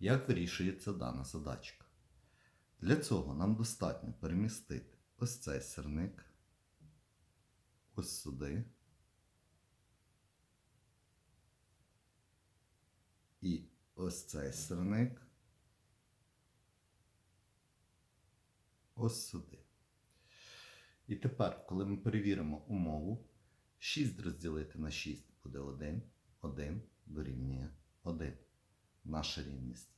Як вирішується дана задачка? Для цього нам достатньо перемістити ось цей сирник, ось сюди. І ось цей сирник. Ось сюди. І тепер, коли ми перевіримо умову, 6 розділити на 6 буде 1, 1 дорівнює 1. Наша рівність